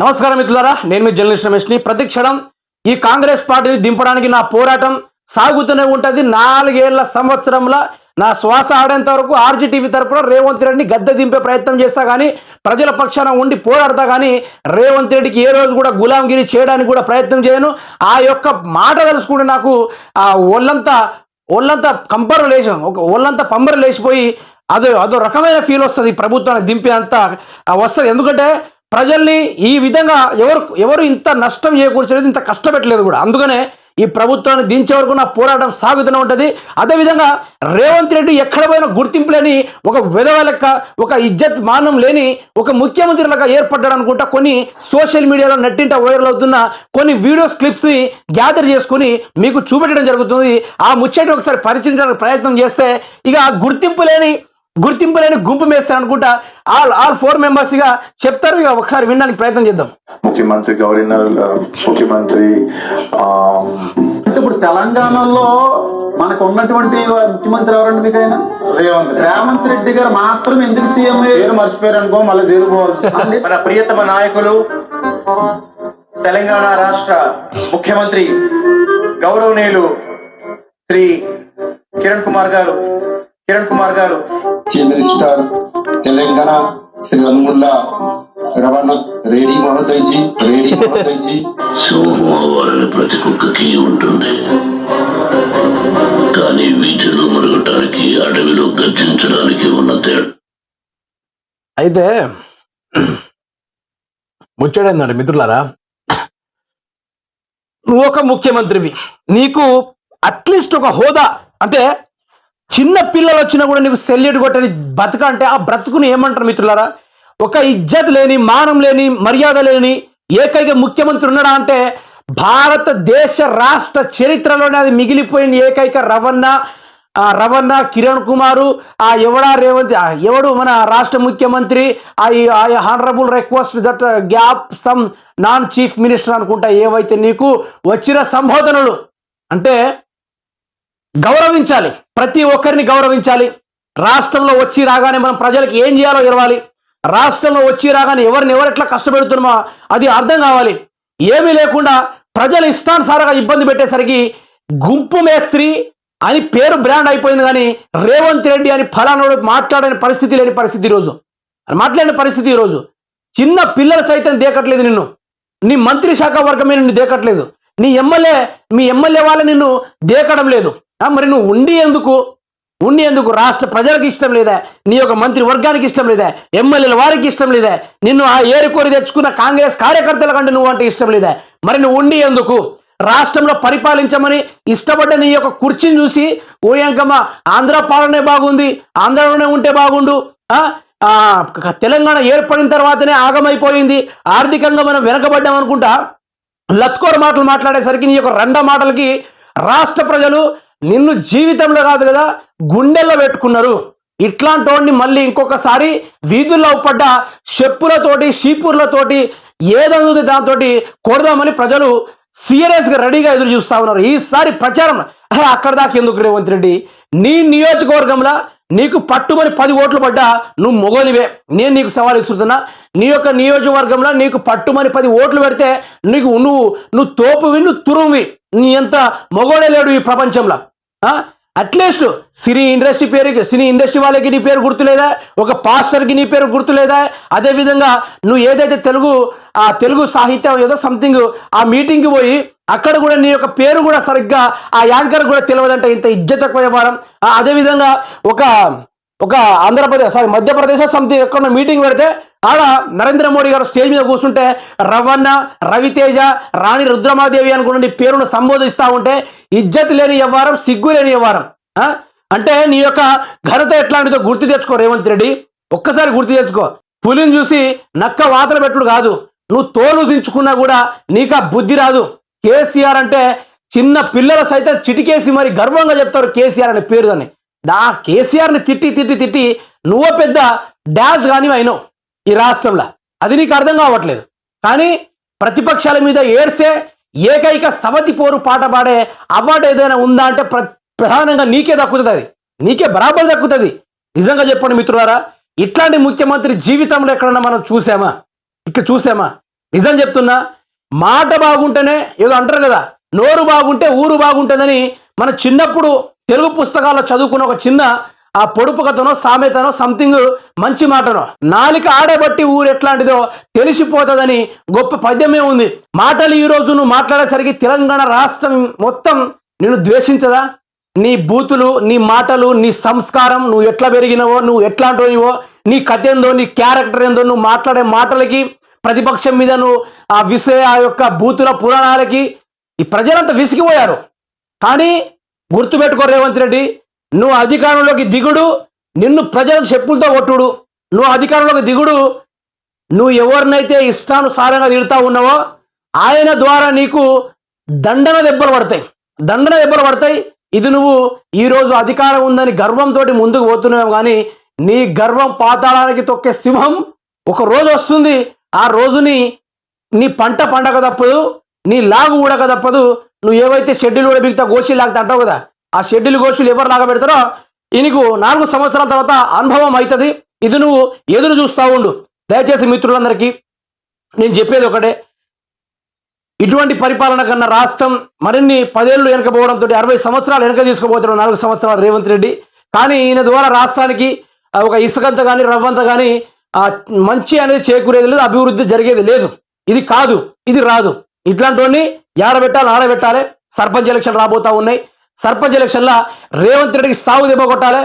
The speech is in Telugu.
నమస్కారం మిత్రులారా నేను మీ జర్నలిస్ట్ రమేష్ని. ప్రతి క్షణం ఈ కాంగ్రెస్ పార్టీని దింపడానికి నా పోరాటం సాగుతూనే ఉంటుంది. నాలుగేళ్ళ సంవత్సరంలో నా శ్వాస ఆడేంత వరకు ఆర్జీటీవీ తరపున రేవంత్ రెడ్డిని గద్దె దింపే ప్రయత్నం చేస్తా కానీ ప్రజల పక్షాన ఉండి పోరాడతా కానీ రేవంత్ రెడ్డికి ఏ రోజు కూడా గులాంగిరి చేయడానికి కూడా ప్రయత్నం చేయను. ఆ యొక్క మాట తెలుసుకుంటే నాకు ఆ ఒళ్ళంతా ఒళ్ళంతా కంపరు లేచి ఒక ఒళ్ళంతా పంబరు లేచిపోయి అదో అదో రకమైన ఫీల్ వస్తుంది. ప్రభుత్వాన్ని దింపే అంత వస్తుంది. ఎందుకంటే ప్రజల్ని ఈ విధంగా ఎవరు ఎవరు ఇంత నష్టం చేకూర్చలేదు ఇంత కష్టపెట్టలేదు కూడా. అందుకనే ఈ ప్రభుత్వాన్ని దించే వరకు నా పోరాటం సాగుతూనే ఉంటుంది. అదేవిధంగా రేవంత్ రెడ్డి ఎక్కడ పోయినా గుర్తింపు లేని ఒక విధవ లెక్క ఒక ఇజ్జత్ మానం లేని ఒక ముఖ్యమంత్రి లెక్క ఏర్పడ్డాడు అనుకుంటా. కొన్ని సోషల్ మీడియాలో నెట్టింట వైరల్ అవుతున్న కొన్ని వీడియోస్ క్లిప్స్ని గ్యాదర్ చేసుకుని మీకు చూపెట్టడం జరుగుతుంది. ఆ ముచ్చటిని ఒకసారి పరిచయించడానికి ప్రయత్నం చేస్తే ఇక గుర్తింపు లేని గుర్తింపు లేని గుంపు మేస్తారు అనుకుంటా ఆల్ ఆల్ ఫోర్ మెంబర్స్గా చెప్తారు. ఇక ఒకసారి వినడానికి ప్రయత్నం చేద్దాం. ముఖ్యమంత్రి గవర్నర్ ముఖ్యమంత్రి ఇప్పుడు తెలంగాణలో మనకు ఉన్నటువంటి ముఖ్యమంత్రి ఎవరండి మీకు ఆయన రేవంత్. రేవంత్ రెడ్డి గారు మాత్రం ఎందుకు సీఎం మర్చిపోయారు అనుకో మళ్ళీ జైలు పోవాల్సి మన ప్రియతమ నాయకులు తెలంగాణ రాష్ట్ర ముఖ్యమంత్రి గౌరవనీయులు శ్రీ కిరణ్ కుమార్ గారు. కిరణ్ కుమార్ గారు. చీఫ్ స్టార్ తెలంగాణ శ్రీ వన్ముల్లా రవణత్ రేడి మహోదయ్జీ రెడీ మహోదయ్జీ సోమవారాన్ని ప్రతి కుక్కకి ఉంటుంది. కానీ వీధిలో మరగటానికి అడవిలో గర్జించడానికి ఉన్న తేడా. అయితే ముచ్చడైందండి మిత్రులారా? నువ్వు ఒక ముఖ్యమంత్రివి. నీకు అట్లీస్ట్ ఒక హోదా. అంటే చిన్న పిల్లలు వచ్చినా కూడా నీకు సెల్యూట్ కొట్టని బతుక అంటే ఆ బ్రతుకుని ఏమంటారు మిత్రులారా? ఒక ఇజ్జత్ లేని మానం లేని మర్యాద లేని ఏకైక ముఖ్యమంత్రి ఉన్నాడా అంటే భారతదేశ రాష్ట్ర చరిత్రలోనే అది మిగిలిపోయిన ఏకైక రవణ ఆ రవణ కిరణ్ కుమారు ఆ ఎవడా రేవంత్ ఎవడు మన రాష్ట్ర ముఖ్యమంత్రి I I honourable request that gap some non chief minister అనుకుంటా ఏవైతే నీకు వచ్చిన సంబోధనలు. అంటే గౌరవించాలి. ప్రతి ఒక్కరిని గౌరవించాలి. రాష్ట్రంలో వచ్చి రాగానే మనం ప్రజలకు ఏం చేయాలో ఇరవాలి రాష్ట్రంలో వచ్చి రాగానే ఎవరిని ఎవరు ఎట్లా కష్టపెడుతున్నామో అది అర్థం కావాలి. ఏమీ లేకుండా ప్రజలు ఇష్టానుసారంగా ఇబ్బంది పెట్టేసరికి గుంపు మేస్త్రి అని పేరు బ్రాండ్ అయిపోయింది కానీ రేవంత్ రెడ్డి అని ఫలానాడు మాట్లాడని పరిస్థితి లేని పరిస్థితి ఈరోజు. మాట్లాడిన పరిస్థితి ఈరోజు. చిన్న పిల్లలు సైతం దేకట్లేదు నిన్ను. నీ మంత్రి శాఖ వర్గమే నిన్ను దేకట్లేదు. నీ ఎమ్మెల్యే మీ ఎమ్మెల్యే వాళ్ళు నిన్ను దేకడం లేదు. మరి నువ్వు ఉండి ఎందుకు? ఉండి ఎందుకు? రాష్ట్ర ప్రజలకు ఇష్టం లేదా? నీ యొక్క మంత్రి వర్గానికి ఇష్టం లేదా? ఎమ్మెల్యేల వారికి ఇష్టం లేదా? నిన్ను ఆ ఏరుకోరి తెచ్చుకున్న కాంగ్రెస్ కార్యకర్తల కంటే నువ్వు అంటే ఇష్టం లేదా? మరి నువ్వు ఉండి ఎందుకు? రాష్ట్రంలో పరిపాలించమని ఇష్టపడ్డ నీ యొక్క కుర్చీని చూసి ఓయంకమ్మ ఆంధ్ర పాలనే బాగుంది ఆంధ్రలోనే ఉంటే బాగుండు. ఆ? తెలంగాణ ఏర్పడిన తర్వాతనే ఆగమైపోయింది. ఆర్థికంగా మనం వెనకబడ్డాం అనుకుంటా. లత్కోర మాటలు మాట్లాడేసరికి నీ యొక్క రెండ మాటలకి రాష్ట్ర ప్రజలు నిన్ను జీవితంలో కాదు కదా గుండెల్లో పెట్టుకున్నారు. ఇట్లాంటి వాడిని మళ్ళీ ఇంకొకసారి వీధుల్లో పడ్డ చెప్పులతోటి షీపుర్లతోటి ఏదందుది దాంతో కొడదామని ప్రజలు సీరియస్గా రెడీగా ఎదురు చూస్తూ ఉన్నారు. ఈసారి ప్రచారం అక్కడ దాకా ఎందుకు రేవంత్ రెడ్డి? నీ నియోజకవర్గంలో నీకు పట్టుమని పది ఓట్లు పడ్డా నువ్వు మొగలివే నేను నీకు సవాల్ ఇస్తున్నా నీ యొక్క నియోజకవర్గంలో నీకు పట్టుమని పది ఓట్లు పెడితే నీకు నువ్వు నువ్వు తోపువి నువ్వు తురువి నీ ఎంత మొగోడే లేడు ఈ ప్రపంచంలో. అట్లీస్ట్ సినీ ఇండస్ట్రీ పేరుకి సినీ ఇండస్ట్రీ వాళ్ళకి నీ పేరు గుర్తులేదా? ఒక పాస్టర్కి నీ పేరు గుర్తులేదా? అదేవిధంగా నువ్వు ఏదైతే తెలుగు ఆ తెలుగు సాహిత్యం ఏదో సంథింగ్ ఆ మీటింగ్కి పోయి అక్కడ కూడా నీ యొక్క పేరు కూడా సరిగ్గా ఆ యాంకర్ కూడా తెలియదంటే ఇంత ఇజ్జత వ్యవహారం అదేవిధంగా ఒక ఒక ఆంధ్రప్రదేశ్ సారీ మధ్యప్రదేశ్ సంథింగ్ ఎక్కడ మీటింగ్ పెడితే ఆడ నరేంద్ర మోడీ గారు స్టేజ్ మీద కూర్చుంటే రవణ రవితేజ రాణి రుద్రమాదేవి అనుకున్న నీ పేరును సంబోధిస్తూ ఉంటే ఇజ్జత్ లేని వ్యవహారం సిగ్గు లేని వ్యవహారం అంటే నీ యొక్క ఘనత ఎట్లాంటిదో గుర్తు తెచ్చుకో రేవంత్ రెడ్డి. ఒక్కసారి గుర్తు తెచ్చుకో. పులిని చూసి నక్క వాతలు పెట్టుడు కాదు. నువ్వు తోలు దించుకున్నా కూడా నీకు ఆ బుద్ధి రాదు. కేసీఆర్ అంటే చిన్న పిల్లల సైతం చిటికేసి మరి గర్వంగా చెప్తారు కేసీఆర్ అనే పేరు దాన్ని దా కేసీఆర్ని తిట్టి తిట్టి తిట్టి నువ్వు పెద్ద డాష్ కానీ అయినావు ఈ రాష్ట్రంలో. అది నీకు అర్థం కావట్లేదు. కానీ ప్రతిపక్షాల మీద ఏడ్సే ఏకైక సవతి పోరు పాట పాడే అవార్డు ఏదైనా ఉందా అంటే ప్ర ప్రధానంగా నీకే దక్కుతుంది. అది నీకే బరాబర్ దక్కుతుంది. నిజంగా చెప్పండి మిత్రులారా ఇట్లాంటి ముఖ్యమంత్రి జీవితంలో ఎక్కడన్నా మనం చూసామా? ఇక్కడ చూసామా? నిజం చెప్తున్నా మాట బాగుంటేనే ఏదో అంటారు కదా నోరు బాగుంటే ఊరు బాగుంటుందని మన చిన్నప్పుడు తెలుగు పుస్తకాల్లో చదువుకున్న ఒక చిన్న ఆ పొడుపు కథనో సామెతనో సంథింగ్ మంచి మాటనో నాలిక ఆడబట్టి ఊరు ఎట్లాంటిదో తెలిసిపోతుందని గొప్ప పద్యమే ఉంది. మాటలు ఈ రోజు నువ్వు మాట్లాడేసరికి తెలంగాణ రాష్ట్రం మొత్తం నిన్ను ద్వేషించదా? నీ బూతులు నీ మాటలు నీ సంస్కారం నువ్వు ఎట్లా పెరిగినవో నువ్వు ఎట్లాంటివో నీ కథ ఏందో నీ క్యారెక్టర్ ఏందో నువ్వు మాట్లాడే మాటలకి ప్రతిపక్షం మీదను ఆ విసే ఆ యొక్క బూతుల పురాణాలకి ఈ ప్రజలంతా విసిగిపోయారు. కానీ గుర్తుపెట్టుకో రేవంత్ రెడ్డి నువ్వు అధికారంలోకి దిగుడు నిన్ను ప్రజలకు చెప్పులతో కొట్టుడు. నువ్వు అధికారంలోకి దిగుడు నువ్వు ఎవరినైతే ఇష్టానుసారంగా తిడుతా ఉన్నావో ఆయన ద్వారా నీకు దండన దెబ్బలు పడతాయి. దండన దెబ్బలు పడతాయి. ఇది నువ్వు ఈరోజు అధికారం ఉందని గర్వంతో ముందుకు పోతున్నావు కానీ నీ గర్వం పాతాళానికి తొక్కే సింహం ఒక రోజు వస్తుంది. ఆ రోజుని నీ పంట పండగ తప్పదు నీ లాగు ఊడక తప్పదు నువ్వు ఏవైతే షెడ్యూల్ కూడా బిగుతా గోషీలు లాగుతా అంటావు కదా ఆ షెడ్యూల్ గోషులు ఎవరు లాగబెడతారో ఈయనకు నాలుగు సంవత్సరాల తర్వాత అనుభవం అవుతుంది ఇది నువ్వు ఎదురు చూస్తూ ఉండు. దయచేసి మిత్రులందరికీ నేను చెప్పేది ఒకటే. ఇటువంటి పరిపాలన కన్నా రాష్ట్రం మరిన్ని పదేళ్ళు వెనకపోవడంతో అరవై సంవత్సరాలు వెనక తీసుకుపోతున్నాడు నాలుగు సంవత్సరాలు రేవంత్ రెడ్డి. కానీ ఈయన ద్వారా రాష్ట్రానికి ఒక ఇసుకంత కానీ రవ్వంత కానీ మంచి అనేది చేకూరేది లేదు అభివృద్ధి జరిగేది లేదు. ఇది కాదు ఇది రాదు. ఇట్లాంటి ఏడబెట్టాలి ఆడబెట్టాలి. సర్పంచ్ ఎలక్షన్ రాబోతా ఉన్నాయి. సర్పంచ్ ఎలక్షన్లో రేవంత్ రెడ్డికి సాగు దెబ్బ కొట్టాలి.